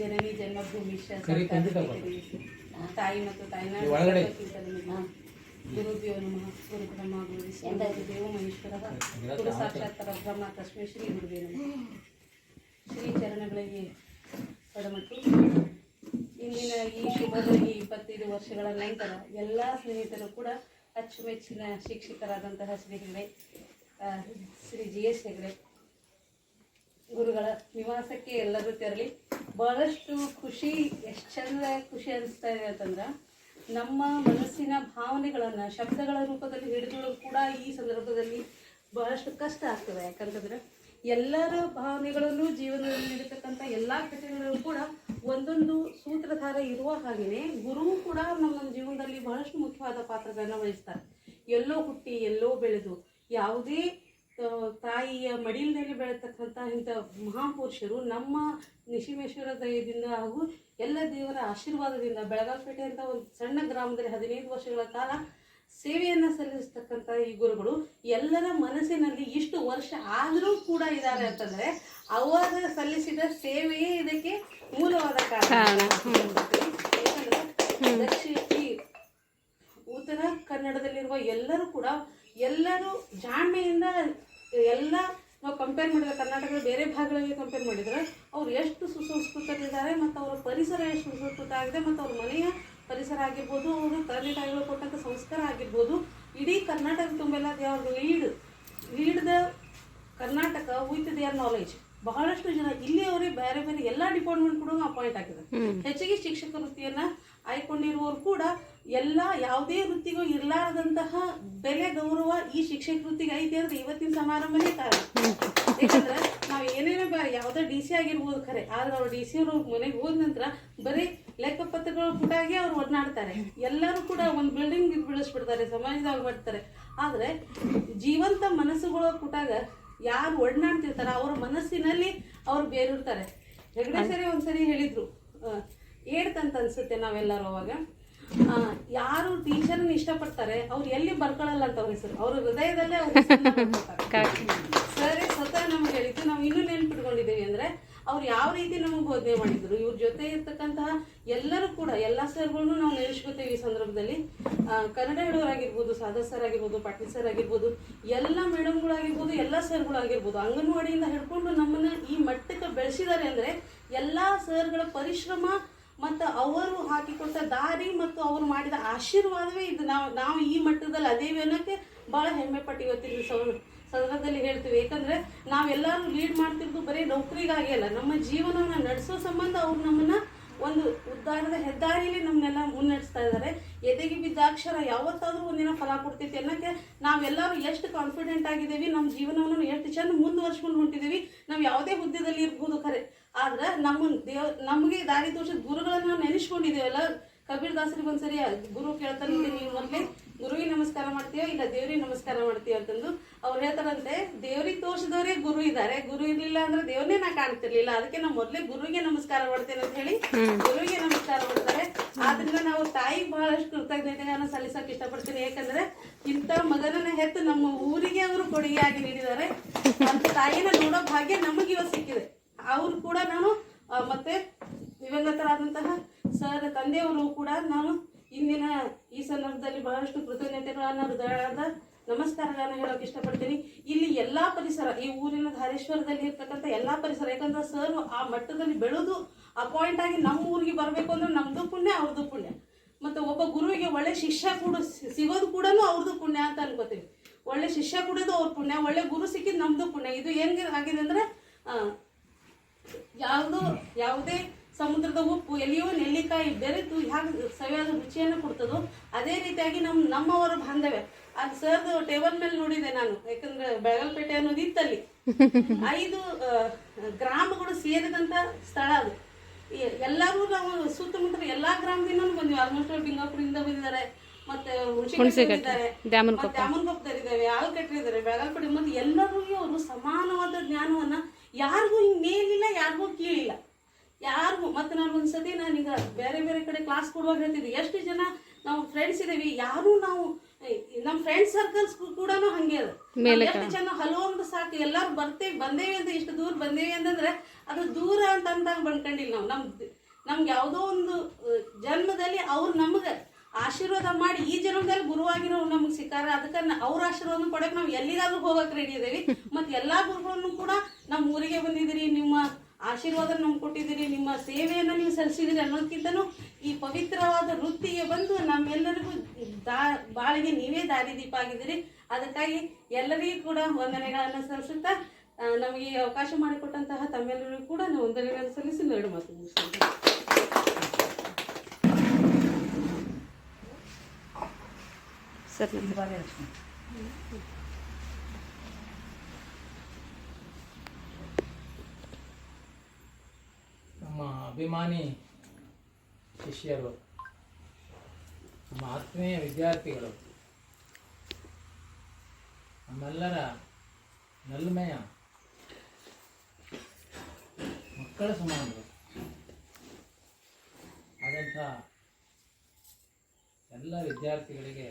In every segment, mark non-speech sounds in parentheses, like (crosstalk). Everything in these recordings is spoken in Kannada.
ಜನನಿ ಜನ್ಮಭೂಮಿ ತಾಯಿ ಮತ್ತು ತಾಯಿನ. ಗುರುಭ್ಯೋ ನಮಃ ಗುರು ಬ್ರಹ್ಮ ಗುರು ವಿಷ್ಣು ದೇವ ಮಹೇಶ್ವರ ಗುರು ಸಾಕ್ಷಾತ್ ಪರಬ್ರಹ್ಮ ತಸ್ಮೈ ಶ್ರೀ ಗುರುವೇ ನಮಃ. ಶ್ರೀ ಚರಣಗಳಿಗೆ ಪಡಮಟ್ಟು ಇಂದಿನ ಈ ಶುಭದಲ್ಲಿ ಇಪ್ಪತ್ತೈದು ವರ್ಷಗಳ ನಂತರ ಎಲ್ಲ ಸ್ನೇಹಿತರು ಕೂಡ ಅಚ್ಚುಮೆಚ್ಚಿನ ಶಿಕ್ಷಕರಾದಂತಹ ಶ್ರೀ ಹೆಗಡೆ ಶ್ರೀ ಜಿ ಎಸ್ ಹೆಗಡೆ ಗುರುಗಳ ನಿವಾಸಕ್ಕೆ ಎಲ್ಲರೂ ತೆರಳಿ. ಬಹಳಷ್ಟು ಖುಷಿ, ಎಷ್ಟು ಚಂದ ಖುಷಿ ಅನಿಸ್ತಾ ಇದೆ ಅಂತಂದ್ರೆ, ನಮ್ಮ ಮನಸ್ಸಿನ ಭಾವನೆಗಳನ್ನು, ಶಬ್ದಗಳ ರೂಪದಲ್ಲಿ ಹಿಡಿದು ಕೂಡ ಈ ಸಂದರ್ಭದಲ್ಲಿ ಬಹಳಷ್ಟು ಕಷ್ಟ ಆಗ್ತದೆ. ಯಾಕಂತಂದ್ರೆ, ಎಲ್ಲರ ಭಾವನೆಗಳನ್ನು ಜೀವನದಲ್ಲಿ ನಡೀತಕ್ಕಂಥ ಎಲ್ಲ ಘಟನೆಗಳು ಕೂಡ ಒಂದೊಂದು ಸೂತ್ರಧಾರ ಇರುವ ಹಾಗೆಯೇ ಗುರುವು ಕೂಡ ನಮ್ಮ ಜೀವನದಲ್ಲಿ ಬಹಳಷ್ಟು ಮುಖ್ಯವಾದ ಪಾತ್ರಗಳನ್ನು ವಹಿಸ್ತಾರೆ. ಎಲ್ಲೋ ಹುಟ್ಟಿ, ಎಲ್ಲೋ ಬೆಳೆದು, ಯಾವುದೇ ತಾಯಿಯ ಮಡಿಲಿನಲ್ಲಿ ಬೆಳೆತಕ್ಕಂಥ ಇಂಥ ಮಹಾಪುರುಷರು ನಮ್ಮ ನಿಶಿಮೇಶ್ವರ ದಯದಿಂದ ಹಾಗೂ ಎಲ್ಲ ದೇವರ ಆಶೀರ್ವಾದದಿಂದ ಬೆಳಗಾವಿಪೇಟೆ ಅಂತ ಒಂದು ಸಣ್ಣ ಗ್ರಾಮದಲ್ಲಿ ಹದಿನೈದು ವರ್ಷಗಳ ಕಾಲ ಸೇವೆಯನ್ನು ಸಲ್ಲಿಸ್ತಕ್ಕಂಥ ಈ ಗುರುಗಳು ಎಲ್ಲರ ಮನಸ್ಸಿನಲ್ಲಿ ಇಷ್ಟು ವರ್ಷ ಆದರೂ ಕೂಡ ಇದ್ದಾರೆ ಅಂತಂದರೆ ಅವರ ಸಲ್ಲಿಸಿದ ಸೇವೆಯೇ ಇದಕ್ಕೆ ಮೂಲವಾದ ಕಾರಣ. ದಕ್ಷಿಣ ಉತ್ತರ ಕನ್ನಡದಲ್ಲಿರುವ ಎಲ್ಲರೂ ಕೂಡ ಎಲ್ಲರೂ ಜಾಣ್ಮೆಯಿಂದ ಎಲ್ಲ ನಾವು ಕಂಪೇರ್ ಮಾಡಿದ್ರೆ ಕರ್ನಾಟಕದ ಬೇರೆ ಭಾಗಗಳಿಗೆ ಕಂಪೇರ್ ಮಾಡಿದ್ರೆ ಅವ್ರು ಎಷ್ಟು ಸುಸಂಸ್ಕೃತರಿದ್ದಾರೆ ಮತ್ತು ಅವರ ಪರಿಸರ ಎಷ್ಟು ಸುಸಂಸ್ಕೃತ ಆಗಿದೆ ಮತ್ತು ಅವ್ರ ಮನೆಯ ಪರಿಸರ ಆಗಿರ್ಬೋದು ಅವರು ತಂದೆ ತಾಯಿಗಳು ಕೊಟ್ಟಂಥ ಸಂಸ್ಕಾರ ಆಗಿರ್ಬೋದು ಇಡೀ ಕರ್ನಾಟಕ ತುಂಬೆಲ್ಲ ದೇ ಅವ್ರ lead lead the Karnataka with their knowledge ಬಹಳಷ್ಟು ಜನ ಇಲ್ಲಿಯವರೇ ಬೇರೆ ಬೇರೆ ಎಲ್ಲ ಡಿಪಾರ್ಟ್ಮೆಂಟ್ ಕೂಡ ಅಪಾಯಿಂಟ್ ಆಗಿದೆ ಹೆಚ್ಚಿಗೆ ಶಿಕ್ಷಕ ವೃತ್ತಿಯನ್ನು ಆಯ್ಕೊಂಡಿರುವವರು ಕೂಡ ಎಲ್ಲ ಯಾವುದೇ ವೃತ್ತಿಗೂ ಇರಲಾರದಂತಹ ಬೆಲೆ ಗೌರವ ಈ ಶಿಕ್ಷಕ ವೃತ್ತಿಗೆ ಐತೆ ಅಂದ್ರೆ ಇವತ್ತಿನ ಸಮಾರಂಭನೇ ಕಾರಣ. ಯಾಕಂದ್ರೆ ನಾವು ಏನೇನೋ ಯಾವ್ದೋ ಡಿ ಸಿ ಆಗಿರ್ಬೋದು ಖರೆ ಆದ್ರೆ ಅವ್ರು ಡಿ ಸಿ ಅವರು ಮನೆಗೆ ಹೋದ ನಂತರ ಬರೀ ಲೆಕ್ಕಪತ್ರಗಳ ಪುಟಾಗಿ ಅವ್ರು ಒಡನಾಡ್ತಾರೆ ಎಲ್ಲರೂ ಕೂಡ ಒಂದು ಬಿಲ್ಡಿಂಗ್ ಬೆಳೆಸ್ಬಿಡ್ತಾರೆ ಸಮಾಜದಾಗ ಮಾಡ್ತಾರೆ. ಆದ್ರೆ ಜೀವಂತ ಮನಸ್ಸುಗಳ ಪುಟಾಗ ಯಾರು ಒಡನಾಡ್ತಿರ್ತಾರ ಅವ್ರ ಮನಸ್ಸಿನಲ್ಲಿ ಅವ್ರು ಬೇರಿರ್ತಾರೆ. ಹೆಗಡೆ ಸರಿ ಒಂದ್ಸರಿ ಹೇಳಿದ್ರು ಏಡ್ತಂತ ಅನ್ಸುತ್ತೆ ನಾವೆಲ್ಲರೂ ಅವಾಗ. ಯಾರು ಟೀಚರ್ ಇಷ್ಟಪಡ್ತಾರೆ ಅವ್ರು ಎಲ್ಲಿ ಬರ್ಕೊಳ್ಳಲ್ಲ ಅಂತ ಅವ್ರ ಹೆಸರು. ಅವ್ರ ಹೃದಯದಲ್ಲೇ ಅವ್ರ (laughs) ಸರಿ ಸ್ವತಃ ನಮ್ಗೆ ಹೇಳಿದ್ದು ನಾವು ಇನ್ನೂ ನೆನ್ಪಿಟ್ಕೊಂಡಿದ್ದೀವಿ ಅಂದ್ರೆ ಅವ್ರು ಯಾವ ರೀತಿ ನಮಗೆ ಬೋಧನೆ ಮಾಡಿದ್ರು ಇವ್ರ ಜೊತೆ ಇರ್ತಕ್ಕಂತಹ ಎಲ್ಲರೂ ಕೂಡ ಎಲ್ಲಾ ಸರ್ಗಳನ್ನು ನಾವು ನೆನೆಸ್ಕೋತೇವೆ ಈ ಸಂದರ್ಭದಲ್ಲಿ. ಕನ್ನಡ ಹೇಳೋರಾಗಿರ್ಬೋದು ಸಾಧಾ ಸರ್ ಆಗಿರ್ಬೋದು ಪಾಟೀಲ್ ಸರ್ ಆಗಿರ್ಬೋದು ಎಲ್ಲ ಮೇಡಮ್ಗಳಾಗಿರ್ಬೋದು ಎಲ್ಲ ಸರ್ಗಳಾಗಿರ್ಬೋದು ಅಂಗನವಾಡಿಯಿಂದ ಹಿಡ್ಕೊಂಡು ನಮ್ಮನ್ನ ಈ ಮಟ್ಟಕ್ಕೆ ಬೆಳೆಸಿದ್ದಾರೆ ಅಂದ್ರೆ ಎಲ್ಲಾ ಸರ್ಗಳ ಪರಿಶ್ರಮ ಮತ್ತು ಅವರು ಹಾಕಿಕೊಟ್ಟ ದಾರಿ ಮತ್ತು ಅವರು ಮಾಡಿದ ಆಶೀರ್ವಾದವೇ ಇದು. ನಾವು ನಾವು ಈ ಮಟ್ಟದಲ್ಲಿ ಅದೇವಿ ಅನ್ನೋಕ್ಕೆ ಭಾಳ ಹೆಮ್ಮೆ ಪಟ್ಟು ಇವತ್ತಿನ ಸೌ- ಸಂದರ್ಭದಲ್ಲಿ ಹೇಳ್ತೀವಿ. ಯಾಕಂದ್ರೆ ನಾವೆಲ್ಲರೂ ಲೀಡ್ ಮಾಡ್ತಿರೋದು ಬರೀ ನೌಕರಿಗಾಗಿ ಅಲ್ಲ. ನಮ್ಮ ಜೀವನವನ್ನು ನಡೆಸೋ ಸಂಬಂಧ ಅವ್ರು ನಮ್ಮನ್ನ ಒಂದು ಉದ್ದಾರದ ಹೆದ್ದಾರಿಯಲ್ಲಿ ನಮ್ಮನ್ನೆಲ್ಲ ಮುನ್ನಡೆಸ್ತಾ ಇದ್ದಾರೆ. ಎದೆಗೆ ಬಿದ್ದ ಅಕ್ಷರ ಯಾವತ್ತಾದ್ರೂ ಒಂದಿನ ಫಲ ಕೊಡ್ತೈತಿ ಅನ್ನೋಕ್ಕೆ ನಾವೆಲ್ಲರೂ ಎಷ್ಟು ಕಾನ್ಫಿಡೆಂಟ್ ಆಗಿದ್ದೀವಿ ನಮ್ಮ ಜೀವನವನ್ನು ಎಷ್ಟು ಚಂದ ಮುಂದುವರ್ಸ್ಕೊಂಡು ಹೊಂಟಿದ್ದೀವಿ, ನಾವು ಯಾವುದೇ ಹುದ್ದೆದಲ್ಲಿ ಇರ್ಬೋದು ಖರೆ. ಆದ್ರೆ ನಮ್ಮ ದೇವ್, ನಮಗೆ ದಾರಿ ತೋರಿಸಿದ ಗುರುಗಳನ್ನ ನೆನೆಸ್ಕೊಂಡಿದ್ದೇವಲ್ಲ? ಕಬೀರ್ ದಾಸರಿಗೆ ಒಂದ್ಸರಿ ಗುರು ಕೇಳ್ತಾನೆ ನೀವು ಮೊದಲೇ ಗುರುವಿಗೆ ನಮಸ್ಕಾರ ಮಾಡ್ತೀಯೋ? ಇಲ್ಲ ದೇವ್ರಿಗೆ ನಮಸ್ಕಾರ ಮಾಡ್ತೀಯೋ ಅಂತಂದು ಅವ್ರು ಹೇಳ್ತಾರಂತೆ ದೇವ್ರಿಗೆ ತೋರಿಸಿದವರೇ ಗುರು ಇದ್ದಾರೆ ಗುರು ಇರ್ಲಿಲ್ಲ ಅಂದ್ರೆ ದೇವ್ರನ್ನೇ ನಾ ಕಾಣ್ತಿರ್ಲಿಲ್ಲ. ಅದಕ್ಕೆ ನಾವು ಮೊದಲೇ ಗುರುವಿಗೆ ನಮಸ್ಕಾರ ಮಾಡ್ತೇನೆ ಅಂತ ಹೇಳಿ ಗುರುವಿಗೆ ನಮಸ್ಕಾರ ಮಾಡ್ತಾರೆ. ಆದ್ರಿಂದ ನಾವು ತಾಯಿಗೆ ಬಹಳಷ್ಟು ಕೃತಜ್ಞತೆಗಳನ್ನ ಸಲ್ಲಿಸಕ್ ಇಷ್ಟಪಡ್ತೀನಿ. ಯಾಕಂದ್ರೆ ಇಂಥ ಮಗನನ್ನ ಹೆತ್ತು ನಮ್ಮ ಊರಿಗೆ ಅವರು ಕೊಡುಗೆಯಾಗಿ ನೀಡಿದ್ದಾರೆ. ಅಂತ ತಾಯಿನ ನೋಡೋ ಭಾಗ್ಯ ನಮಗೆ ಇವತ್ತು ಸಿಕ್ಕಿದೆ. ಅವ್ರು ಕೂಡ ನಾನು ಮತ್ತೆ ದಿವಂಗತರಾದಂತಹ ಸರ್ ತಂದೆಯವರು ಕೂಡ ನಾನು ಇಂದಿನ ಈ ಸಂದರ್ಭದಲ್ಲಿ ಬಹಳಷ್ಟು ಕೃತಜ್ಞತೆಗಳನ್ನು ಹೃದಯದ ನಮಸ್ಕಾರಗಳನ್ನು ಹೇಳೋಕೆ ಇಷ್ಟಪಡ್ತೀನಿ. ಇಲ್ಲಿ ಎಲ್ಲಾ ಪರಿಸರ, ಈ ಊರಿನ ಧಾರೇಶ್ವರದಲ್ಲಿ ಇರ್ತಕ್ಕಂಥ ಎಲ್ಲಾ ಪರಿಸರ, ಯಾಕಂದ್ರೆ ಸರ್ ಆ ಮಟ್ಟದಲ್ಲಿ ಬೆಳೆದು ಅಪಾಯಿಂಟ್ ಆಗಿ ನಮ್ಮ ಊರಿಗೆ ಬರಬೇಕು ಅಂದ್ರೆ ನಮ್ದು ಪುಣ್ಯ, ಅವ್ರದ್ದು ಪುಣ್ಯ. ಮತ್ತೆ ಒಬ್ಬ ಗುರುವಿಗೆ ಒಳ್ಳೆ ಶಿಷ್ಯ ಕೂಡ ಸಿಗೋದು ಕೂಡ ಅವ್ರದ್ದು ಪುಣ್ಯ ಅಂತ ಅನ್ಕೋತೀವಿ ಒಳ್ಳೆ ಶಿಷ್ಯ ಕೂಡದು ಅವ್ರ ಪುಣ್ಯ, ಒಳ್ಳೆ ಗುರು ಸಿಕ್ಕಿದ್ ನಮ್ದು ಪುಣ್ಯ. ಇದು ಹೆಂಗೆ ಆಗಿದೆ ಅಂದ್ರೆ ಯಾವುದು, ಯಾವುದೇ ಸಮುದ್ರದ ಉಪ್ಪು ಎಲ್ಲಿಯೋ ನೆಲ್ಲಿಕಾಯಿ ಬೆರೆತು ಹ್ಯಾಗೆ ಸವಿಯಾದ ರುಚಿಯನ್ನು ಕೊಡ್ತದೋ ಅದೇ ರೀತಿಯಾಗಿ ನಮ್ಮ ನಮ್ಮವರ ಬಾಂಧವ್ಯ. ಅದು ಸರ್ದು ಟೇಬಲ್ ಮೇಲೆ ನೋಡಿದೆ ನಾನು ಯಾಕಂದ್ರೆ ಬೆಳಗಲ್ಪೇಟೆ ಅನ್ನೋದು ಇತ್ತಲ್ಲಿ. ಐದು ಗ್ರಾಮಗಳು ಸೇರಿದಂತ ಸ್ಥಳ ಅದು. ಎಲ್ಲರೂ ನಾವು ಸುತ್ತಮುತ್ತ ಎಲ್ಲಾ ಗ್ರಾಮದಿಂದ ಬಂದಿವಿ. ಆಲ್ಮೋಸ್ಟ್ ಬಿಂಗಾಪುರದಿಂದ ಬಂದಿದ್ದಾರೆ ಮತ್ತೆ ಹುಣಸೆ ಬಂದಿದ್ದಾರೆ ಮತ್ತೆ ದ್ಯಾಮನಕೊಪ್ಪದಲ್ಲಿದ್ದಾವೆ ಆಲ್ಕಟ್ಟಿದ್ದಾರೆ ಬೆಳಗಾಲ್ಪಡಿ ಮತ್ತೆ ಎಲ್ಲರಿಗೂ ಅವರು ಸಮಾನವಾದ ಜ್ಞಾನವನ್ನ ಯಾರಿಗೂ ಹಿಂಗ್ ಮೇಲಿಲ್ಲ ಯಾರಿಗೂ ಕೀಳಿಲ್ಲ. ಯಾರಿಗೂ ಮತ್ತೆ ನಾನು ಒಂದ್ಸತಿ ನಾನೀಗ ಬೇರೆ ಬೇರೆ ಕಡೆ ಕ್ಲಾಸ್ ಕೊಡುವಾಗ ಹೇಳ್ತಿದ್ದೆ ಎಷ್ಟು ಜನ ನಾವು ಫ್ರೆಂಡ್ಸ್ ಇದೀವಿ ಯಾರು ನಾವು ನಮ್ಮ ಫ್ರೆಂಡ್ ಸರ್ಕಲ್ಸ್ ಕೂಡ ಹಂಗೆ ಅದ. ಎಷ್ಟು ಜನ ಹಲೋ ಅಂತ ಸಾಕು ಎಲ್ಲಾರು ಬರ್ತೇವೆ ಬಂದೇವಿ ಅಂತ ಇಷ್ಟು ದೂರ ಬಂದೇವಿ ಅಂತಂದ್ರೆ ಅದು ದೂರ ಅಂತ ಅಂದಾಗ ಬಂದ್ಕೊಂಡಿಲ್ಲ ನಾವು. ನಮ್ ನಮ್ಗೆ ಯಾವುದೋ ಒಂದು ಜನ್ಮದಲ್ಲಿ ಅವ್ರು ನಮ್ಗೆ ಆಶೀರ್ವಾದ ಮಾಡಿ ಈ ಜನ್ಮದಲ್ಲಿ ಗುರುವಾಗಿರೋ ನಮ್ಗೆ ಸಿಕ್ಕಾರ ಅದಕ್ಕೆ ಅವ್ರ ಆಶೀರ್ವಾದ ಪಡೆಯಕ್ಕೆ ನಾವು ಎಲ್ಲಿಗಾದ್ರೂ ಹೋಗಕ್ ರೆಡಿ ಇದೇವಿ. ಮತ್ತೆ ಎಲ್ಲಾ ಗುರುಗಳನ್ನು ಕೂಡ ನಮ್ಮ ಊರಿಗೆ ಬಂದಿದ್ದೀರಿ ನಿಮ್ಮ ಆಶೀರ್ವಾದ ನಮ್ಗೆ ಕೊಟ್ಟಿದ್ದೀರಿ ನಿಮ್ಮ ಸೇವೆಯನ್ನು ನೀವು ಸಲ್ಲಿಸಿದಿರಿ ಅನ್ನೋದಕ್ಕಿಂತನೂ ಈ ಪವಿತ್ರವಾದ ವೃತ್ತಿಗೆ ಬಂದು ನಮ್ಮೆಲ್ಲರಿಗೂ ದಾ, ಬಾಳಿಗೆ ನೀವೇ ದಾರಿದೀಪ ಆಗಿದ್ದೀರಿ. ಅದಕ್ಕಾಗಿ ಎಲ್ಲರಿಗೂ ಕೂಡ ವಂದನೆಗಳನ್ನು ಸಲ್ಲಿಸುತ್ತಾ ನಮಗೆ ಅವಕಾಶ ಮಾಡಿಕೊಟ್ಟಂತಹ ತಮ್ಮೆಲ್ಲರಿಗೂ ಕೂಡ ನಾವು ವಂದನೆಗಳನ್ನು ಸಲ್ಲಿಸಿ ಎರಡು ಮಾತು ಮುಗಿಸ್ತೀವಿ ಸರ್ ನಮ್ಮ ಅಭಿಮಾನಿ ಶಿಷ್ಯರು ನಮ್ಮ ಆತ್ಮೀಯ ವಿದ್ಯಾರ್ಥಿಗಳು ನಮ್ಮೆಲ್ಲರ ನಲ್ಮೆಯ ಮಕ್ಕಳ ಸಮಾನರು ಆದಂಥ ಎಲ್ಲ ವಿದ್ಯಾರ್ಥಿಗಳಿಗೆ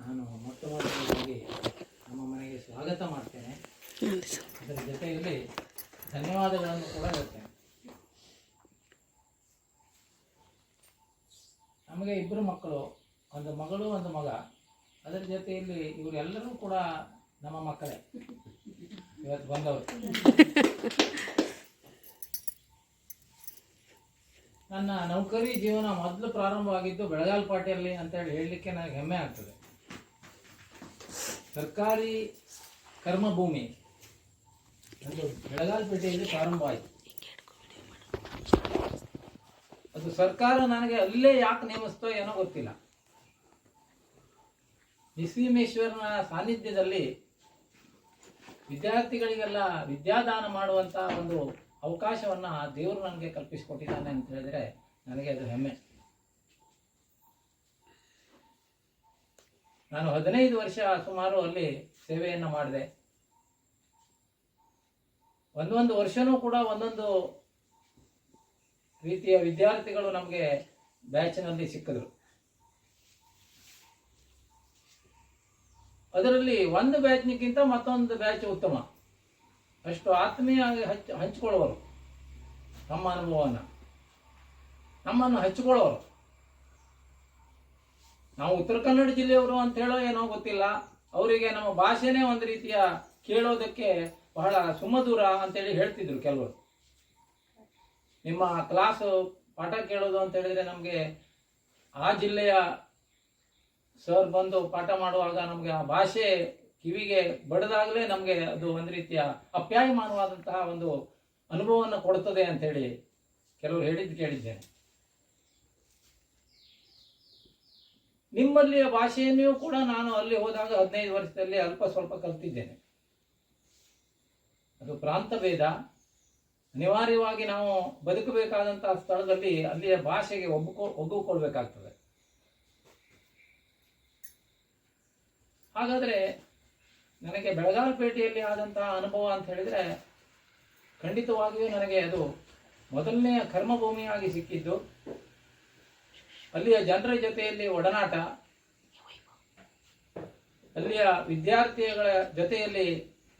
ನಾನು ಮೊಟ್ಟ ಮೊದಲಾಗಿ ನಮ್ಮ ಮನೆಗೆ ಸ್ವಾಗತ ಮಾಡ್ತೇನೆ. ಅದರ ಜೊತೆಯಲ್ಲಿ ಧನ್ಯವಾದಗಳನ್ನು ಕೂಡ ಹೇಳ್ತೇನೆ. ನಮಗೆ ಇಬ್ಬರು ಮಕ್ಕಳು, ಒಂದು ಮಗಳು, ಒಂದು ಮಗ. ಅದರ ಜೊತೆಯಲ್ಲಿ ಇವರೆಲ್ಲರೂ ಕೂಡ ನಮ್ಮ ಮಕ್ಕಳೇ. ಇವತ್ತು ಬಂದವರು. ನನ್ನ ನೌಕರಿ ಜೀವನ ಮೊದಲು ಪ್ರಾರಂಭವಾಗಿದ್ದು ಅಂತ ಅಂತೇಳಿ ಹೇಳಲಿಕ್ಕೆ ನನಗೆ ಹೆಮ್ಮೆ ಆಗ್ತದೆ. ಸರ್ಕಾರಿ ಕರ್ಮಭೂಮಿ ಅದು ಬೆಳಗಾಲ್ಪೇಟೆಯಲ್ಲಿ ಪ್ರಾರಂಭ ಆಯಿತು ಅದು ಸರ್ಕಾರ ನನಗೆ ಅಲ್ಲೇ ಯಾಕೆ ನೇಮಿಸ್ತೋ ಏನೋ ಗೊತ್ತಿಲ್ಲ. ನಿಸೀಮೇಶ್ವರನ ಸಾನ್ನಿಧ್ಯದಲ್ಲಿ ವಿದ್ಯಾರ್ಥಿಗಳಿಗೆಲ್ಲ ವಿದ್ಯಾದಾನ ಮಾಡುವಂತ ಒಂದು ಅವಕಾಶವನ್ನ ದೇವರು ನನಗೆ ಕಲ್ಪಿಸಿಕೊಟ್ಟಿದ್ದಾನೆ ಅಂತ ಹೇಳಿದ್ರೆ ನನಗೆ ಅದು ಹೆಮ್ಮೆ. ನಾನು ಹದಿನೈದು ವರ್ಷ ಸುಮಾರು ಅಲ್ಲಿ ಸೇವೆಯನ್ನು ಮಾಡಿದೆ. ಒಂದೊಂದು ವರ್ಷನೂ ಕೂಡ ಒಂದೊಂದು ರೀತಿಯ ವಿದ್ಯಾರ್ಥಿಗಳು ನಮಗೆ ಬ್ಯಾಚಿನಲ್ಲಿ ಸಿಕ್ಕಿದ್ರು. ಅದರಲ್ಲಿ ಒಂದು ಬ್ಯಾಚ್ನಿಗಿಂತ ಮತ್ತೊಂದು ಬ್ಯಾಚ್ ಉತ್ತಮ. ಅಷ್ಟು ಆತ್ಮೀಯವಾಗಿ ಹಂಚ್ ಹಂಚ್ಕೊಳ್ಳೋರು ತಮ್ಮ ಅನುಭವವನ್ನು. ನಮ್ಮನ್ನು ಹಚ್ಚಿಕೊಳ್ಳೋರು ನಾವು ಉತ್ತರ ಕನ್ನಡ ಜಿಲ್ಲೆಯವರು ಅಂತ ಹೇಳೋ ಏನೋ ಗೊತ್ತಿಲ್ಲ. ಅವರಿಗೆ ನಮ್ಮ ಭಾಷೆನೇ ಒಂದು ರೀತಿಯ ಕೇಳೋದಕ್ಕೆ ಬಹಳ ಸುಮಧುರ ಅಂತೇಳಿ ಹೇಳ್ತಿದ್ರು ಕೆಲವರು. ನಿಮ್ಮ ಕ್ಲಾಸ್ ಪಾಠ ಕೇಳೋದು ಅಂತ ಹೇಳಿದ್ರೆ ನಮಗೆ ಆ ಜಿಲ್ಲೆಯ ಸರ್ ಬಂದು ಪಾಠ ಮಾಡುವಾಗ ನಮಗೆ ಆ ಭಾಷೆ ಕಿವಿಗೆ ಬಡದಾಗಲೇ ನಮಗೆ ಅದು ಒಂದು ರೀತಿಯ ಅಪ್ಯಾಯಮಾನವಾದಂತಹ ಒಂದು ಅನುಭವವನ್ನು ಕೊಡುತ್ತದೆ ಅಂತೇಳಿ ಕೆಲವರು ಹೇಳಿದ್ದು ಕೇಳಿದ್ದೇನೆ. ನಿಮ್ಮಲ್ಲಿಯ ಭಾಷೆಯನ್ನೂ ಕೂಡ ನಾನು ಅಲ್ಲಿ ಹೋದಾಗ ಹದಿನೈದು ವರ್ಷದಲ್ಲಿ ಅಲ್ಪ ಸ್ವಲ್ಪ ಕಲ್ತಿದ್ದೇನೆ. ಅದು ಪ್ರಾಂತ ಭೇದ ಅನಿವಾರ್ಯವಾಗಿ ನಾವು ಬದುಕಬೇಕಾದಂತಹ ಸ್ಥಳದಲ್ಲಿ ಅಲ್ಲಿಯ ಭಾಷೆಗೆ ಒಗ್ಗು ಒಗ್ಗಿಕೊಳ್ಬೇಕಾಗ್ತದೆ. ಹಾಗಾದ್ರೆ ನನಗೆ ಬೆಳಗಾಲ್ಪೇಟೆಯಲ್ಲಿ ಆದಂತಹ ಅನುಭವ ಅಂತ ಹೇಳಿದ್ರೆ, ಖಂಡಿತವಾಗಿಯೂ ನನಗೆ ಅದು ಮೊದಲನೆಯ ಕರ್ಮಭೂಮಿಯಾಗಿ ಸಿಕ್ಕಿದ್ದು. ಅಲ್ಲಿಯ ಜನರ ಜೊತೆಯಲ್ಲಿ ಒಡನಾಟ, ಅಲ್ಲಿಯ ವಿದ್ಯಾರ್ಥಿಗಳ ಜೊತೆಯಲ್ಲಿ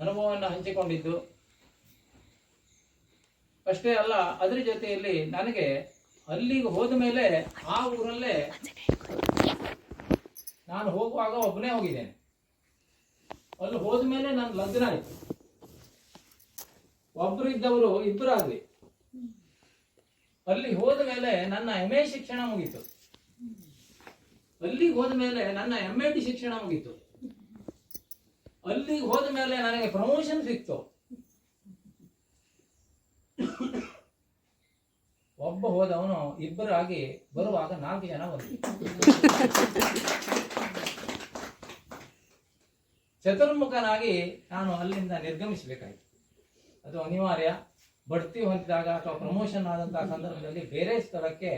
ಅನುಭವವನ್ನು ಹಂಚಿಕೊಂಡಿದ್ದು. ಅಷ್ಟೇ ಅಲ್ಲ, ಅದ್ರ ಜೊತೆಯಲ್ಲಿ ನನಗೆ ಅಲ್ಲಿಗೆ ಹೋದ ಮೇಲೆ ಆ ಊರಲ್ಲೇ ನಾನು ಹೋಗುವಾಗ ಒಬ್ಬನೇ ಹೋಗಿದ್ದೇನೆ. ಅಲ್ಲಿ ಹೋದ ಮೇಲೆ ನನ್ನ ಲಗ್ನ ಆಯ್ತು. ಒಬ್ರು ಇದ್ದವರು ಇಬ್ಬರು ಅಲ್ಲಿ ಹೋದ ಮೇಲೆ ನನ್ನ ಎಂ ಎ ಶಿಕ್ಷಣ ಮುಗೀತು. ಅಲ್ಲಿಗೆ ಹೋದ ಮೇಲೆ ನನ್ನ ಎಂ ಎ ಡಿ ಶಿಕ್ಷಣ ಮುಗೀತು. ಅಲ್ಲಿಗೆ ಹೋದ ಮೇಲೆ ನನಗೆ ಪ್ರಮೋಷನ್ ಸಿಕ್ತು. ಒಬ್ಬ ಹೋದವನು ಇಬ್ಬರಾಗಿ ಬರುವಾಗ ನಾಲ್ಕು ಜನ ಬಂದ್ರು. ಚತುರ್ಮುಖನಾಗಿ ನಾನು ಅಲ್ಲಿಂದ ನಿರ್ಗಮಿಸಬೇಕಾಯಿತು. ಅದು ಅನಿವಾರ್ಯ. ಬಡ್ತಿ ಹೊಂದಿದಾಗ ಅಥವಾ ಪ್ರಮೋಷನ್ ಆದಂತಹ ಸಂದರ್ಭದಲ್ಲಿ ಬೇರೆ ಸ್ಥಳಕ್ಕೆ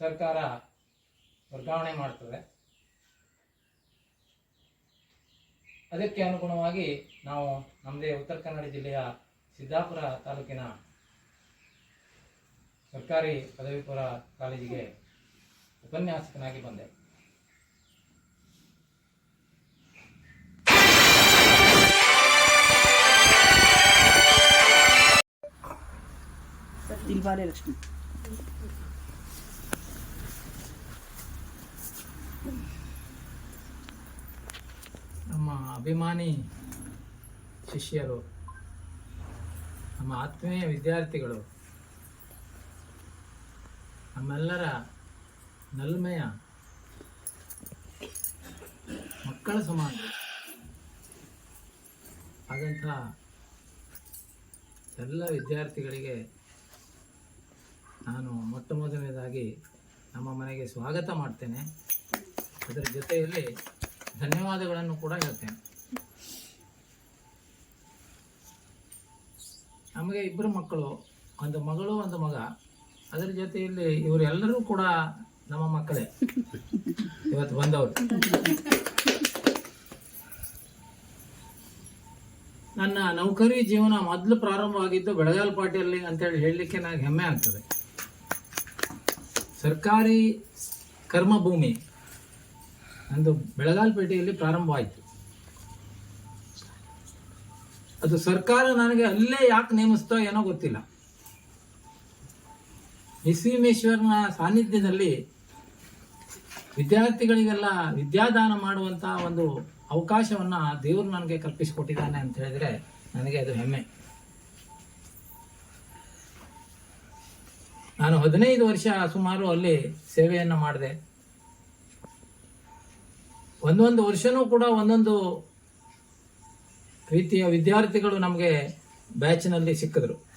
ಸರ್ಕಾರ ವರ್ಗಾವಣೆ ಮಾಡ್ತದೆ. ಅದಕ್ಕೆ ಅನುಗುಣವಾಗಿ ನಾವು ನಮ್ಮದೇ ಉತ್ತರ ಕನ್ನಡ ಜಿಲ್ಲೆಯ ಸಿದ್ದಾಪುರ ತಾಲೂಕಿನ ಸರ್ಕಾರಿ ಪದವಿ ಪೂರ್ವ ಕಾಲೇಜಿಗೆ ಉಪನ್ಯಾಸಕನಾಗಿ ಬಂದೆ. ಲಕ್ಷ್ಮಿ. ನಮ್ಮ ಅಭಿಮಾನಿ ಶಿಷ್ಯರು ನಮ್ಮ ಆತ್ಮೀಯ ವಿದ್ಯಾರ್ಥಿಗಳು ನಮ್ಮೆಲ್ಲರ ನಲ್ಮೆಯ ಮಕ್ಕಳ ಸಮಾಜ. ಹಾಗಂತ ಎಲ್ಲ ವಿದ್ಯಾರ್ಥಿಗಳಿಗೆ ನಾನು ಮೊಟ್ಟ ಮೊದಲನೇದಾಗಿ ನಮ್ಮ ಮನೆಗೆ ಸ್ವಾಗತ ಮಾಡ್ತೇನೆ. ಅದರ ಜೊತೆಯಲ್ಲಿ ಧನ್ಯವಾದಗಳನ್ನು ಕೂಡ ಹೇಳ್ತೇನೆ. ನಮಗೆ ಇಬ್ಬರು ಮಕ್ಕಳು, ಒಂದು ಮಗಳು, ಒಂದು ಮಗ. ಅದರ ಜೊತೆಯಲ್ಲಿ ಇವರೆಲ್ಲರೂ ಕೂಡ ನಮ್ಮ ಮಕ್ಕಳೇ. ಇವತ್ತು ಬಂದವರು. ನನ್ನ ನೌಕರಿ ಜೀವನ ಮೊದಲು ಪ್ರಾರಂಭವಾಗಿದ್ದು ಬೆಳಗಾಲ್ಪಾಟಿಯಲ್ಲಿ ಅಂತೇಳಿ ಹೇಳಲಿಕ್ಕೆ ನನಗೆ ಹೆಮ್ಮೆ ಆಗ್ತದೆ. ಸರ್ಕಾರಿ ಕರ್ಮಭೂಮಿ ನಂದು ಬೆಳಗಾಲ್ಪೇಟೆಯಲ್ಲಿ ಪ್ರಾರಂಭವಾಯಿತು ಅದು ಸರ್ಕಾರ ನನಗೆ ಅಲ್ಲೇ ಯಾಕೆ ನೇಮಿಸ್ತೋ ಏನೋ ಗೊತ್ತಿಲ್ಲ. ನಿಸೀಮೇಶ್ವರನ ಸಾನ್ನಿಧ್ಯದಲ್ಲಿ ವಿದ್ಯಾರ್ಥಿಗಳಿಗೆಲ್ಲ ವಿದ್ಯಾದಾನ ಮಾಡುವಂತ ಒಂದು ಅವಕಾಶವನ್ನ ದೇವರು ನನಗೆ ಕಲ್ಪಿಸಿಕೊಟ್ಟಿದ್ದಾನೆ ಅಂತ ಹೇಳಿದ್ರೆ ನನಗೆ ಅದು ಹೆಮ್ಮೆ. ನಾನು ಹದಿನೈದು ವರ್ಷ ಸುಮಾರು ಅಲ್ಲಿ ಸೇವೆಯನ್ನು ಮಾಡಿದೆ. ಒಂದೊಂದು ವರ್ಷನೂ ಕೂಡ ಒಂದೊಂದು ರೀತಿಯ ವಿದ್ಯಾರ್ಥಿಗಳು ನಮಗೆ ಬ್ಯಾಚ್ನಲ್ಲಿ ಸಿಕ್ಕಿದ್ರು.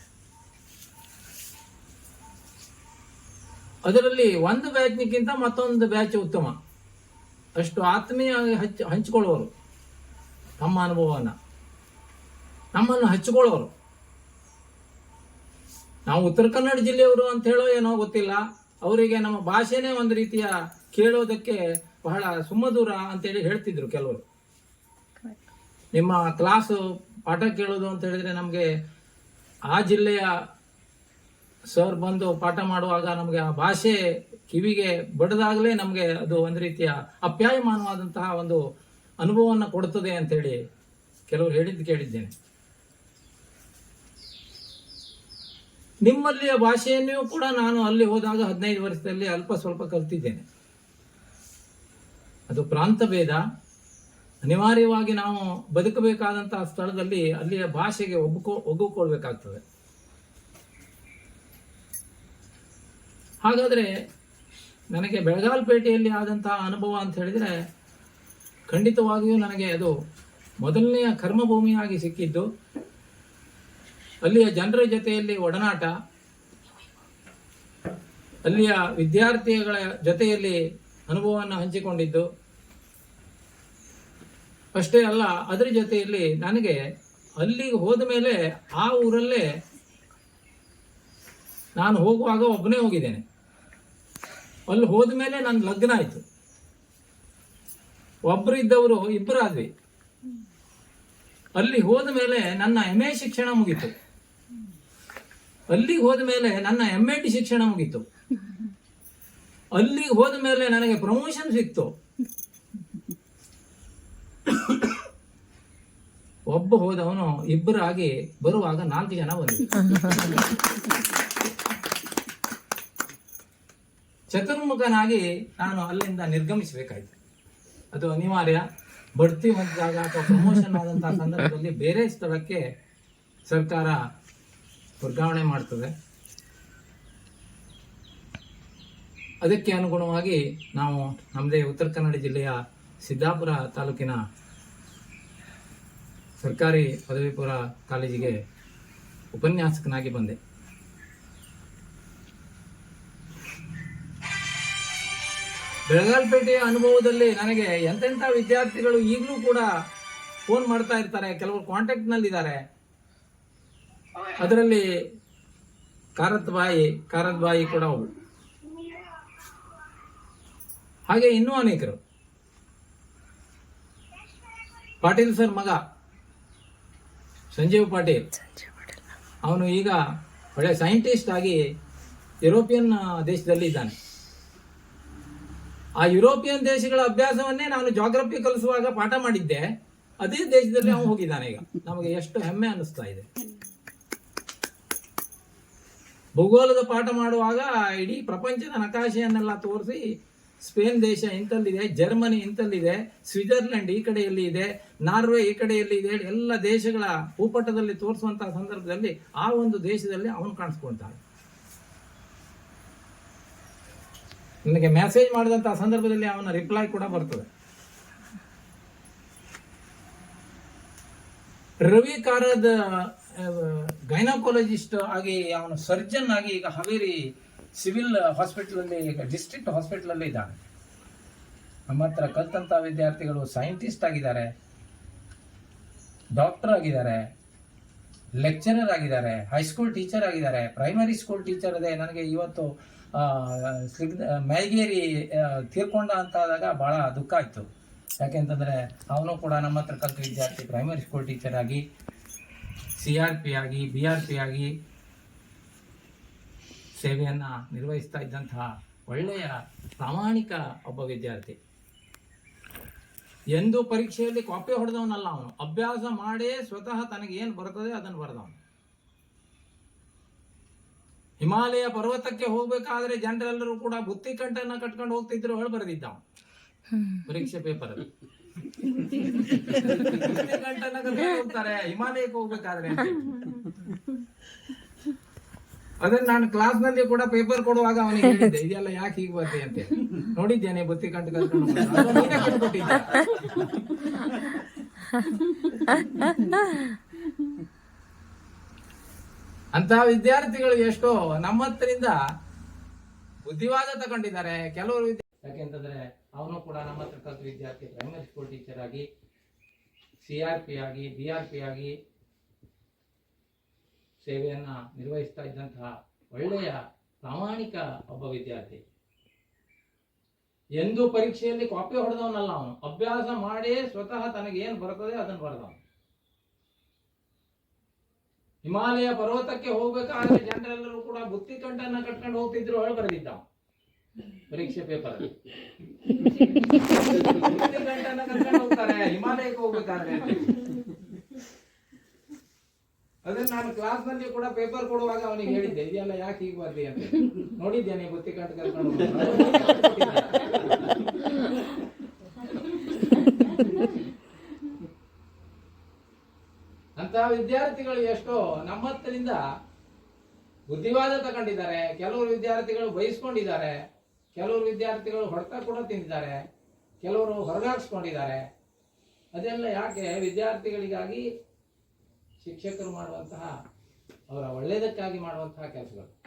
ಅದರಲ್ಲಿ ಒಂದು ಬ್ಯಾಚ್ನಿಗಿಂತ ಮತ್ತೊಂದು ಬ್ಯಾಚ್ ಉತ್ತಮ. ಅಷ್ಟು ಆತ್ಮೀಯ ಹಚ್ಚಿ ಹಂಚಿಕೊಳ್ಳುವರು. ತಮ್ಮ ಅನುಭವವನ್ನು. ನಮ್ಮನ್ನು ಹಚ್ಚಿಕೊಳ್ಳೋರು ನಾವು ಉತ್ತರ ಕನ್ನಡ ಜಿಲ್ಲೆಯವರು ಅಂತ ಹೇಳೋ ಏನೋ ಗೊತ್ತಿಲ್ಲ. ಅವರಿಗೆ ನಮ್ಮ ಭಾಷೆನೇ ಒಂದು ರೀತಿಯ ಕೇಳೋದಕ್ಕೆ ಬಹಳ ಸುಮ್ಮದೂರ ಅಂತೇಳಿ ಹೇಳ್ತಿದ್ರು ಕೆಲವರು. ನಿಮ್ಮ ಕ್ಲಾಸು ಪಾಠ ಕೇಳೋದು ಅಂತ ಹೇಳಿದ್ರೆ ನಮಗೆ ಆ ಜಿಲ್ಲೆಯ ಸರ್ ಬಂದು ಪಾಠ ಮಾಡುವಾಗ ನಮಗೆ ಆ ಭಾಷೆ ಕಿವಿಗೆ ಬಡದಾಗಲೇ ನಮಗೆ ಅದು ಒಂದು ರೀತಿಯ ಅಪ್ಯಾಯಮಾನವಾದಂತಹ ಒಂದು ಅನುಭವವನ್ನು ಕೊಡುತ್ತದೆ ಅಂತೇಳಿ ಕೆಲವರು ಹೇಳಿದ್ದು ಕೇಳಿದ್ದೇನೆ. ನಿಮ್ಮಲ್ಲಿಯ ಭಾಷೆಯನ್ನೂ ಕೂಡ ನಾನು ಅಲ್ಲಿ ಹೋದಾಗ ಹದಿನೈದು ವರ್ಷದಲ್ಲಿ ಅಲ್ಪ ಸ್ವಲ್ಪ ಕಲ್ತಿದ್ದೇನೆ. ಅದು ಪ್ರಾಂತ ಭೇದ. ಅನಿವಾರ್ಯವಾಗಿ ನಾವು ಬದುಕಬೇಕಾದಂತಹ ಸ್ಥಳದಲ್ಲಿ ಅಲ್ಲಿಯ ಭಾಷೆಗೆ ಒಗ್ಗು ಒಗ್ಗಿಕೊಳ್ಬೇಕಾಗ್ತದೆ. ಹಾಗಾದರೆ ನನಗೆ ಬೆಳಗಾಲ್ಪೇಟೆಯಲ್ಲಿ ಆದಂತಹ ಅನುಭವ ಅಂತ ಹೇಳಿದರೆ ಖಂಡಿತವಾಗಿಯೂ ನನಗೆ ಅದು ಮೊದಲನೆಯ ಕರ್ಮಭೂಮಿಯಾಗಿ ಸಿಕ್ಕಿದ್ದು. ಅಲ್ಲಿಯ ಜನರ ಜೊತೆಯಲ್ಲಿ ಒಡನಾಟ, ಅಲ್ಲಿಯ ವಿದ್ಯಾರ್ಥಿಗಳ ಜೊತೆಯಲ್ಲಿ ಅನುಭವವನ್ನು ಹಂಚಿಕೊಂಡಿದ್ದು. ಅಷ್ಟೇ ಅಲ್ಲ, ಅದರ ಜೊತೆಯಲ್ಲಿ ನನಗೆ ಅಲ್ಲಿಗೆ ಹೋದ ಮೇಲೆ ಆ ಊರಲ್ಲೇ ನಾನು ಹೋಗುವಾಗ ಒಬ್ಬನೇ ಹೋಗಿದ್ದೇನೆ. ಅಲ್ಲಿ ಹೋದ ಮೇಲೆ ನನ್ನ ಲಗ್ನ ಆಯಿತು. ಒಬ್ಬರು ಇದ್ದವರು ಇಬ್ಬರು ಆದ್ವಿ. ಅಲ್ಲಿ ಹೋದ ಮೇಲೆ ನನ್ನ ಎಂ ಎ ಶಿಕ್ಷಣ ಮುಗೀತು. ಅಲ್ಲಿಗೆ ಹೋದ ಮೇಲೆ ನನ್ನ ಎಂ ಎ ಟಿ ಶಿಕ್ಷಣ ಮುಗೀತು. ಅಲ್ಲಿಗೆ ಹೋದ ಮೇಲೆ ನನಗೆ ಪ್ರಮೋಷನ್ ಸಿಕ್ತು. ಒಬ್ಬ ಹೋದವನು ಇಬ್ಬರಾಗಿ ಬರುವಾಗ ನಾಲ್ಕು ಜನ ಬಂದಿದ್ರು (laughs) ಚತುರ್ಮುಖನಾಗಿ ನಾನು ಅಲ್ಲಿಂದ ನಿರ್ಗಮಿಸಬೇಕಾಯ್ತು. ಅದು ಅನಿವಾರ್ಯ. ಬಡ್ತಿ ಹೊಂದಿದಾಗ ಅಥವಾ ಪ್ರಮೋಷನ್ ಆದಂತಹ ಸಂದರ್ಭದಲ್ಲಿ ಬೇರೆ ಸ್ಥಳಕ್ಕೆ ಸರ್ಕಾರ ವರ್ಗಾವಣೆ ಮಾಡ್ತದೆ. ಅದಕ್ಕೆ ಅನುಗುಣವಾಗಿ ನಾವು ನಮ್ಮದೇ ಉತ್ತರ ಕನ್ನಡ ಜಿಲ್ಲೆಯ ಸಿದ್ದಾಪುರ ತಾಲೂಕಿನ ಸರ್ಕಾರಿ ಪದವಿಪುರ ಕಾಲೇಜಿಗೆ ಉಪನ್ಯಾಸಕನಾಗಿ ಬಂದೆ. ಬೆಳಗಾಲ್ಪೇಟೆಯ ಅನುಭವದಲ್ಲಿ ನನಗೆ ಎಂತೆಂಥ ವಿದ್ಯಾರ್ಥಿಗಳು ಈಗಲೂ ಕೂಡ ಫೋನ್ ಮಾಡ್ತಾ ಇರ್ತಾರೆ, ಕೆಲವರು ಕಾಂಟ್ಯಾಕ್ಟ್ನಲ್ಲಿ ಇದ್ದಾರೆ ಅದರಲ್ಲಿ ಕಾರತ್ ಬಾಯಿ ಕಾರತ್ ಬಾಯಿ ಕೂಡ ಅವರು. ಹಾಗೆ ಇನ್ನೂ ಅನೇಕರು. ಪಾಟೀಲ್ ಸರ್ ಮಗ, ಸಂಜೀವ್ ಪಾಟೀಲ್. ಅವನು ಈಗ ಒಳ್ಳೆ ಸೈಂಟಿಸ್ಟ್ ಆಗಿ ಯುರೋಪಿಯನ್ ದೇಶದಲ್ಲಿ ಇದ್ದಾನೆ ಆ ಯುರೋಪಿಯನ್ ದೇಶಗಳ ಅಭ್ಯಾಸವನ್ನೇ ನಾನು ಜಾಗ್ರಫಿ ಕಲಿಸುವಾಗ ಪಾಠ ಮಾಡಿದ್ದೆ. ಅದೇ ದೇಶದಲ್ಲಿ ಅವನು ಹೋಗಿದ್ದಾನೆ ಈಗ. ನಮಗೆ ಎಷ್ಟು ಹೆಮ್ಮೆ ಅನ್ನಿಸ್ತಾ ಇದೆ. ಭೂಗೋಳದ ಪಾಠ ಮಾಡುವಾಗ ಇಡೀ ಪ್ರಪಂಚದ ನಕಾಶೆಯನ್ನೆಲ್ಲ ತೋರಿಸಿ ಸ್ಪೇನ್ ದೇಶ ಇಂತಲ್ಲಿದೆ ಜರ್ಮನಿ ಇಂತಲ್ಲಿದೆ ಸ್ವಿಟ್ಜರ್ಲೆಂಡ್ ಈ ಕಡೆಯಲ್ಲಿ ಇದೆ, ನಾರ್ವೆ ಈ ಕಡೆಯಲ್ಲಿ ಇದೆ, ಎಲ್ಲ ದೇಶಗಳ ಭೂಪಟದಲ್ಲಿ ತೋರಿಸುವಂತಹ ಸಂದರ್ಭದಲ್ಲಿ ಆ ಒಂದು ದೇಶದಲ್ಲಿ ಅವನು ಕಾಣಿಸ್ಕೊಳ್ತಾನೆ ನನಗೆ ಮೆಸೇಜ್ ಮಾಡಿದಂತಹ ಸಂದರ್ಭದಲ್ಲಿ ಅವನ ರಿಪ್ಲೈ ಕೂಡ ಬರ್ತದೆ. ರವಿ ಕಾರದ ಗೈನಕಾಲಜಿಸ್ಟ್ ಆಗಿ ಅವನು ಸರ್ಜನ್ ಆಗಿ ಈಗ ಹಾವೇರಿ ಸಿವಿಲ್ ಹಾಸ್ಪಿಟಲ್ ಅಲ್ಲಿ, ಈಗ ಡಿಸ್ಟ್ರಿಕ್ಟ್ ಹಾಸ್ಪಿಟಲ್ ಅಲ್ಲಿ ಇದ್ದಾನೆ. ನಮ್ಮ ಹತ್ರ ಕಲ್ತಂತ ವಿದ್ಯಾರ್ಥಿಗಳು ಸೈಂಟಿಸ್ಟ್ ಆಗಿದ್ದಾರೆ ಡಾಕ್ಟರ್ ಆಗಿದ್ದಾರೆ ಲೆಕ್ಚರರ್ ಆಗಿದ್ದಾರೆ ಹೈಸ್ಕೂಲ್ ಟೀಚರ್ ಆಗಿದ್ದಾರೆ ಪ್ರೈಮರಿ ಸ್ಕೂಲ್ ಟೀಚರ್ ಇದೆ ನನಗೆ ಇವತ್ತು ಆ, ಸಿಗ್ದ ಮ್ಯಾಗೇರಿ ತೀರ್ಕೊಂಡ ಅಂತ ಆದಾಗ ಭಾಳ ದುಃಖ ಆಯ್ತು. ಯಾಕೆಂತಂದರೆ ಅವನು ಕೂಡ ನಮ್ಮ ಹತ್ರ ಕಲಿತ ವಿದ್ಯಾರ್ಥಿ ಪ್ರೈಮರಿ ಸ್ಕೂಲ್ ಟೀಚರ್ ಆಗಿ ಸಿ ಆರ್ ಪಿ ಆಗಿ ಬಿ ಆರ್ ಪಿ ಆಗಿ ಸೇವೆಯನ್ನು ನಿರ್ವಹಿಸ್ತಾ ಇದ್ದಂತಹ ಒಳ್ಳೆಯ ಪ್ರಾಮಾಣಿಕ ಒಬ್ಬ ವಿದ್ಯಾರ್ಥಿ. ಎಂದು ಪರೀಕ್ಷೆಯಲ್ಲಿ ಕಾಪಿ ಹೊಡೆದವನಲ್ಲ ಅವನು. ಅಭ್ಯಾಸ ಮಾಡೇ ಸ್ವತಃ ತನಗೇನು ಬರ್ತದೆ ಅದನ್ನು ಬರೆದವನು. ಹಿಮಾಲಯ ಪರ್ವತಕ್ಕೆ ಹೋಗ್ಬೇಕಾದ್ರೆ ಜನರೆಲ್ಲರೂ ಕೂಡ ಬುತ್ತಿ ಕಂಟನ್ನ ಕಟ್ಕೊಂಡು ಹೋಗ್ತಿದ್ರು ಹೇಳಿ ಬರೆದಿದ್ದ ಪರೀಕ್ಷೆ ಪೇಪರ್ ಅಲ್ಲಿ. (laughs) ಬುತ್ತಿ ಕಂಟನ್ನ ಕಟ್ಕೊಂಡು ಹೋಗ್ತಾರೆ ಹಿಮಾಲಯಕ್ಕೆ ಹೋಗ್ಬೇಕಾದ್ರೆ ಅದನ್ನ ನಾನು ಕ್ಲಾಸ್ನಲ್ಲಿ ಕೂಡ ಪೇಪರ್ ಕೊಡುವಾಗ ಅವನಿಗೆ ಹೇಳಿದ್ದೆ ಇದೆಲ್ಲ ಯಾಕೆ ಹೀಗೆ ಬರ್ತೆ ಅಂತ. ನೋಡಿದ್ದೇನೆ ಬುತ್ತಿ ಕಂಟು ಕರ್ಕೊಂಡು (laughs) ಹೋಗೋದು. ಅದು ನೀನೇ ಕೊಟ್ಬಿಟ್ಟಿದ್ದೆ. ಅಂತಹ ವಿದ್ಯಾರ್ಥಿಗಳು ಎಷ್ಟೋ ನಮ್ಮ ಹತ್ರದಿಂದ ಬುದ್ಧಿವಾದ ತಗೊಂಡಿದ್ದಾರೆ. ಕೆಲವರು ಯಾಕೆಂತಂದ್ರೆ ಅವನು ಕೂಡ ನಮ್ಮ ಹತ್ರ ವಿದ್ಯಾರ್ಥಿ ಪ್ರೈಮರಿ ಸ್ಕೂಲ್ ಟೀಚರ್ ಆಗಿ ಸಿ ಆರ್ ಪಿ ಆಗಿ ಬಿ ಆರ್ ಪಿ ಆಗಿ ಸೇವೆಯನ್ನ ನಿರ್ವಹಿಸ್ತಾ ಇದ್ದಂತಹ ಒಳ್ಳೆಯ ಪ್ರಾಮಾಣಿಕ ಒಬ್ಬ ವಿದ್ಯಾರ್ಥಿ. ಎಂದು ಪರೀಕ್ಷೆಯಲ್ಲಿ ಕಾಪಿ ಹೊಡೆದವನಲ್ಲ ಅವನು. ಅಭ್ಯಾಸ ಮಾಡಿ ಸ್ವತಃ ತನಗೇನು ಬರ್ತದೆ ಅದನ್ನು ಬರೆದವನು. ಹಿಮಾಲಯ ಪರ್ವತಕ್ಕೆ ಹೋಗ್ಬೇಕಾದ್ರೆ ಜನರೆಲ್ಲರೂ ಕೂಡ ಬುತ್ತಿ ತೊಂಟನ್ನ ಕಟ್ಕೊಂಡು ಹೋಗ್ತಿದ್ರು ಹೇಳ ಬರೆದಿದ್ದ. ಪರೀಕ್ಷೆ ಪೇಪರ್ ಬುತ್ತಿ ಹೋಗ್ತಾರೆ, ಹಿಮಾಲಯಕ್ಕೆ ಹೋಗ್ಬೇಕಾದ್ರೆ ಅದೇ ನಾನು ಕ್ಲಾಸ್ನಲ್ಲಿ ಕೂಡ ಪೇಪರ್ ಕೊಡುವಾಗ ಅವನಿಗೆ ಹೇಳಿದ್ದೆ ಇದೆಲ್ಲ ಯಾಕೆ ಹೀಗೆ ಬರ್ದಿ ಅಂತ. ನೋಡಿದ್ದೇನೆ ಬುತ್ತಿ ಕರ್ಕೊಂಡು ಹೋಗೋದು. ಅದು ನೀನೇ ಕೊಟ್ಬಿಟ್ಟಿದ್ದೆ. ಅಂತಹ ವಿದ್ಯಾರ್ಥಿಗಳು ಎಷ್ಟೋ ನಮ್ಮ ಹತ್ತಿರದಿಂದ ಬುದ್ಧಿವಾದ ತಗೊಂಡಿದ್ದಾರೆ. ಕೆಲವರು ವಿದ್ಯಾರ್ಥಿಗಳು ಬಯಸ್ಕೊಂಡಿದ್ದಾರೆ ಕೆಲವರು ವಿದ್ಯಾರ್ಥಿಗಳು ಹೊಡೆತ ಕೂಡ ತಿಂದಿದ್ದಾರೆ. ಕೆಲವರು ಹೊರಗಾಕ್ಸ್ಕೊಂಡಿದ್ದಾರೆ ಅದೆಲ್ಲ ಯಾಕೆ ವಿದ್ಯಾರ್ಥಿಗಳಿಗಾಗಿ ಶಿಕ್ಷಕರು ಮಾಡುವಂತಹ ಅವರ ಒಳ್ಳೆಯದಕ್ಕಾಗಿ ಮಾಡುವಂತಹ ಕೆಲಸಗಳು.